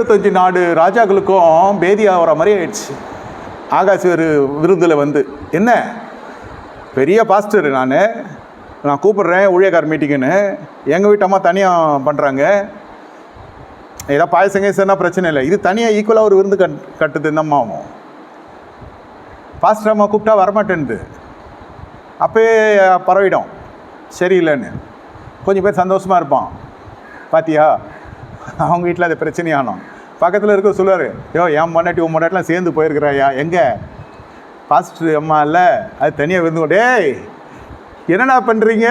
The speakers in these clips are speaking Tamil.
இருபத்தஞ்சி நாடு ராஜாக்களுக்கும் பேதி ஆகிற மாதிரி ஆயிடுச்சு. ஆகாஷ் ஒரு விருந்தில் வந்து என்ன? பெரிய பாஸ்டர் நான். நான் கூப்பிட்றேன் ஊழியக்கார் மீட்டிங்குன்னு எங்கள் வீட்டம்மா தனியாக பண்ணுறாங்க ஏதாவது பாயசங்க சேர்னா பிரச்சனை இல்லை. இது தனியாக ஈக்குவலாக ஒரு விருந்து கட் கட்டுது இந்த அம்மாவும். பாஸ்டர் அம்மா கூப்பிட்டா வரமாட்டேன்து அப்போயே பரவிடும். சரியில்லைன்னு. கொஞ்சம் பேர் சந்தோஷமாக இருப்பான். பாத்தியா? அவங்க வீட்டில் அது பிரச்சனையானோம். பக்கத்தில் இருக்க சொல்லுவார் யோ என் மொண்டாட்டி உன் பொண்டாட்டிலாம் சேர்ந்து போயிருக்கிறாயா எங்கே? பாஸ்டர் அம்மா இல்லை அது தனியாக விருந்து டேய் என்னடா பண்ணுறீங்க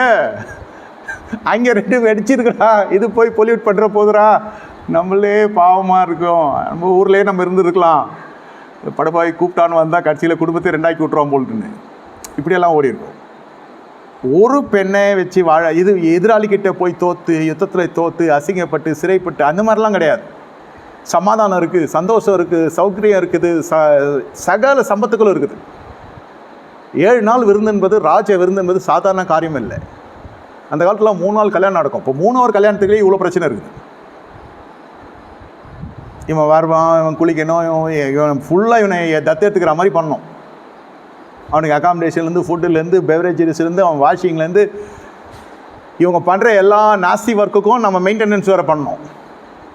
அங்கே ரெண்டு வெடிச்சிருக்குடா இது போய் பொல்யூட் பண்ணுற போதுடா. நம்மளே பாவமாக இருக்கும். நம்ம ஊர்லேயே நம்ம இருந்துருக்கலாம். படப்பாவை கூப்பிட்டான்னு வந்தால் கட்சியில் குடும்பத்தை ரெண்டாக்கி விட்ருவோம் போல்ட்டுன்னு. இப்படியெல்லாம் ஓடி இருக்கும் ஒரு பெண்ணை வச்சு வாழ இது எதிராளிகிட்ட போய் தோத்து யுத்தத்தில் தோத்து அசிங்கப்பட்டு சிறைப்பட்டு அந்த மாதிரிலாம் கிடையாது. சமாதானம் இருக்குது சந்தோஷம் இருக்குது சௌகரியம் இருக்குது ச சகல சம்பத்துக்களும் இருக்குது. ஏழு நாள் விருந்து என்பது ராஜ விருந்து என்பது சாதாரண காரியம் இல்லை அந்த காலத்தில் மூணு நாள் கல்யாணம் நடக்கும். இப்போ மூணாவது கல்யாணத்துக்குள்ளே இவ்வளோ பிரச்சனை இருக்குது. இவன் வருவான் இவன் குளிக்கணும் இவன் இவன் ஃபுல்லாக இவனை தத்து எடுத்துக்கிற மாதிரி பண்ணணும். அவனுக்கு அகாமடேஷன்லேருந்து ஃபுட்டுலேருந்து பெவரேஜஸ்லேருந்து அவன் வாஷிங்லேருந்து இவங்க பண்ணுற எல்லா நாஸ்தி ஒர்க்குக்கும் நம்ம மெயின்டெனன்ஸ் வேறு பண்ணணும்.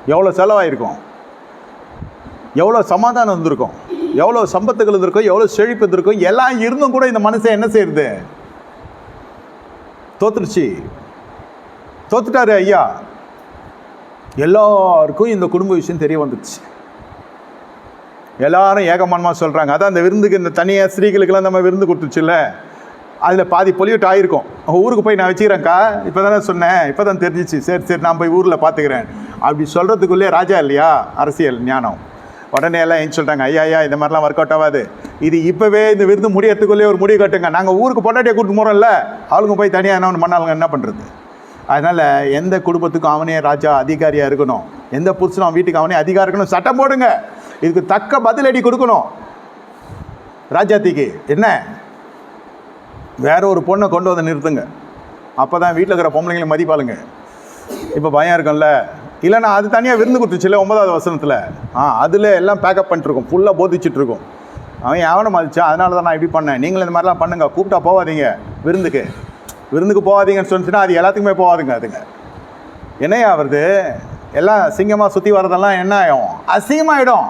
எவ்வளோ செலவாயிருக்கும்? எவ்வளோ சமாதானம் இருந்திருக்கும் எவ்வளோ சம்பத்துகள் இருந்திருக்கும் எவ்வளோ செழிப்பு இருந்திருக்கும் எல்லாம் இருந்தும் கூட இந்த மனுஷன் என்ன செய்யுது தோத்துருச்சு. தோத்துட்டாரு ஐயா. எல்லாருக்கும் இந்த குடும்ப விஷயம் தெரிய வந்துடுச்சு எல்லாரும் ஏகமானமாக சொல்கிறாங்க அதான் அந்த விருந்துக்கு இந்த தனியாக ஸ்திரீகளுக்கெல்லாம் நம்ம விருந்து கொடுத்துச்சுல்ல? அதில் பாதி பொலியூட் ஆகிருக்கும் ஊருக்கு போய் நான் வச்சுக்கிறேன்க்கா. இப்போ தானே சொன்னேன். இப்போ தான் தெரிஞ்சிச்சு. சரி சரி நான் போய் ஊரில் பார்த்துக்கிறேன் அப்படி சொல்கிறதுக்குள்ளே ராஜா இல்லையா? அரசியல் ஞானம். உடனே எல்லாம் ஏன் சொல்கிறாங்க ஐயா ஐயா இந்த மாதிரிலாம் ஒர்க் அவுட் ஆகாது. இது இப்போவே இந்த விருந்து முடியறதுக்குள்ளே ஒரு முடிவு கட்டுங்க. நாங்கள் ஊருக்கு பொண்டாட்டியை கூட்டு போகிறோம்ல அவளுங்க போய் தனியாக என்ன ஒன்று பண்ணாலுங்க என்ன பண்ணுறது அதனால் எந்த குடும்பத்துக்கும் அவனே ராஜா அதிகாரியாக இருக்கணும். எந்த புருஷனும் அவன் வீட்டுக்கு அவனே அதிகாரம் இருக்கணும் சட்டம் போடுங்க. இதுக்கு தக்க பதிலடி கொடுக்கணும். ராஜாத்திக்கு. என்ன? வேற ஒரு பொண்ணை கொண்டு வந்து நிறுத்துங்க. அப்போ தான் வீட்டில் இருக்கிற பொம்பளைங்களை மதிப்பாளுங்க. இப்போ பயம் இருக்கும்ல. இல்லைன்னா அது தனியாக விருந்து கொடுத்துச்சுல ஒன்பதாவது வசனத்தில். ஆ அதில் எல்லாம் பேக்கப் பண்ணிட்டுருக்கோம் ஃபுல்லாக போதிச்சுட்ருக்கோம் அவன் எவனை மதிச்சான்? அதனால தான் நான் இப்படி பண்ணேன். நீங்களும் இந்த மாதிரிலாம் பண்ணுங்க. கூப்பிட்டா போகாதீங்க விருந்துக்கு. விருந்துக்கு போகாதீங்கன்னு சொன்னிச்சுன்னா அது எல்லாத்துக்குமே போகாதுங்க அதுங்க. என்னையா வருது எல்லாம் சிங்கமாக சுற்றி வரதெல்லாம் என்ன ஆகும்? அசிங்கமாகிடும்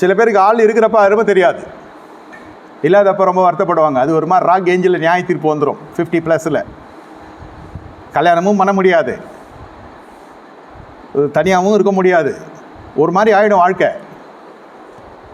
சில பேருக்கு ஆள் இருக்கிறப்ப அருமை தெரியாது. இல்லாதப்ப ரொம்ப வருத்தப்படுவாங்க. அது ஒரு மாதிரி ராக் ஏஞ்சில் நியாய தீர்ப்பு வந்துடும் ஃபிஃப்டி ப்ளஸில் கல்யாணமும் பண்ண முடியாது. தனியாகவும் இருக்க முடியாது. ஒரு மாதிரி ஆகிடும் வாழ்க்கை.